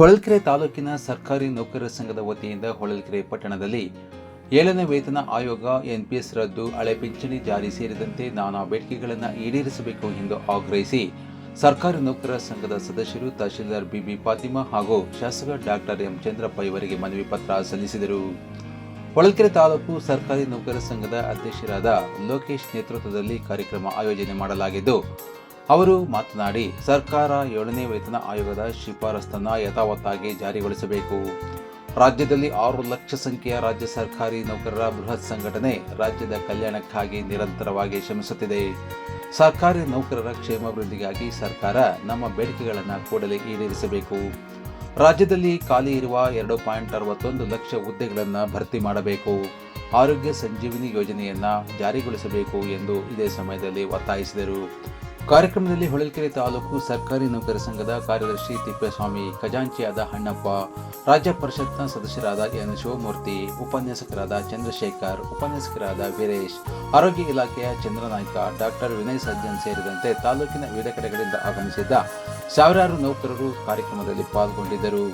ಹೊಳಲ್ಕೆರೆ ತಾಲೂಕಿನ ಸರ್ಕಾರಿ ನೌಕರರ ಸಂಘದ ವತಿಯಿಂದ ಹೊಳಲ್ಕೆರೆ ಪಟ್ಟಣದಲ್ಲಿ ಏಳನೇ ವೇತನ ಆಯೋಗ ಎನ್ಪಿಎಸ್ ರದ್ದು, ಹಳೆ ಪಿಂಚಣಿ ಜಾರಿ ಸೇರಿದಂತೆ ನಾನಾ ಬೇಡಿಕೆಗಳನ್ನು ಈಡೇರಿಸಬೇಕು ಎಂದು ಆಗ್ರಹಿಸಿ ಸರ್ಕಾರಿ ನೌಕರರ ಸಂಘದ ಸದಸ್ಯರು ತಹಶೀಲ್ದಾರ್ ಬಿಬಿ ಫಾತಿಮಾ ಹಾಗೂ ಶಾಸಕ ಡಾಕ್ಟರ್ ಎಂ ಚಂದ್ರಪ್ಪ ಇವರಿಗೆ ಮನವಿ ಪತ್ರ ಸಲ್ಲಿಸಿದರು. ಹೊಳಲ್ಕೆರೆ ತಾಲೂಕು ಸರ್ಕಾರಿ ನೌಕರರ ಸಂಘದ ಅಧ್ಯಕ್ಷರಾದ ಲೋಕೇಶ್ ನೇತೃತ್ವದಲ್ಲಿ ಕಾರ್ಯಕ್ರಮ ಆಯೋಜನೆ ಮಾಡಲಾಗಿದ್ದು ಅವರು ಮಾತನಾಡಿ, ಸರ್ಕಾರ ಏಳನೇ ವೇತನ ಆಯೋಗದ ಶಿಫಾರಸ್ತನ್ನು ಯಥಾವತ್ತಾಗಿ ಜಾರಿಗೊಳಿಸಬೇಕು. ರಾಜ್ಯದಲ್ಲಿ ಆರು ಲಕ್ಷ ಸಂಖ್ಯೆಯ ರಾಜ್ಯ ಸರ್ಕಾರಿ ನೌಕರರ ಬೃಹತ್ ಸಂಘಟನೆ ರಾಜ್ಯದ ಕಲ್ಯಾಣಕ್ಕಾಗಿ ನಿರಂತರವಾಗಿ ಶ್ರಮಿಸುತ್ತಿದೆ. ಸರ್ಕಾರಿ ನೌಕರರ ಕ್ಷೇಮಾಭಿವೃದ್ಧಿಗಾಗಿ ಸರ್ಕಾರ ನಮ್ಮ ಬೇಡಿಕೆಗಳನ್ನು ಕೂಡಲೇ ಈಡೇರಿಸಬೇಕು. ರಾಜ್ಯದಲ್ಲಿ ಖಾಲಿ ಇರುವ ಎರಡು ಪಾಯಿಂಟ್ ಅರವತ್ತೊಂದು ಲಕ್ಷ ಹುದ್ದೆಗಳನ್ನು ಭರ್ತಿ ಮಾಡಬೇಕು. ಆರೋಗ್ಯ ಸಂಜೀವಿನಿ ಯೋಜನೆಯನ್ನು ಜಾರಿಗೊಳಿಸಬೇಕು ಎಂದು ಇದೇ ಸಮಯದಲ್ಲಿ ಒತ್ತಾಯಿಸಿದರು. ಕಾರ್ಯಕ್ರಮದಲ್ಲಿ ಹೊಳಲ್ಕೆರೆ ತಾಲೂಕು ಸರ್ಕಾರಿ ನೌಕರ ಸಂಘದ ಕಾರ್ಯದರ್ಶಿ ತಿಪ್ಪೇಸ್ವಾಮಿ, ಖಜಾಂಚಿಯಾದ ಹಣ್ಣಪ್ಪ, ರಾಜ್ಯ ಪರಿಷತ್ನ ಸದಸ್ಯರಾದ ಎನ್ ಶಿವಮೂರ್ತಿ, ಉಪನ್ಯಾಸಕರಾದ ಚಂದ್ರಶೇಖರ್, ಉಪನ್ಯಾಸಕರಾದ ವೀರೇಶ್, ಆರೋಗ್ಯ ಇಲಾಖೆಯ ಚಂದ್ರನಾಯ್ಕ, ಡಾಕ್ಟರ್ ವಿನಯ್ ಸಜ್ಜನ್ ಸೇರಿದಂತೆ ತಾಲೂಕಿನ ವಿವಿಧ ಕಡೆಗಳಿಂದ ಆಗಮಿಸಿದ್ದ ಸಾವಿರಾರು ನೌಕರರು ಕಾರ್ಯಕ್ರಮದಲ್ಲಿ ಪಾಲ್ಗೊಂಡಿದ್ದರು.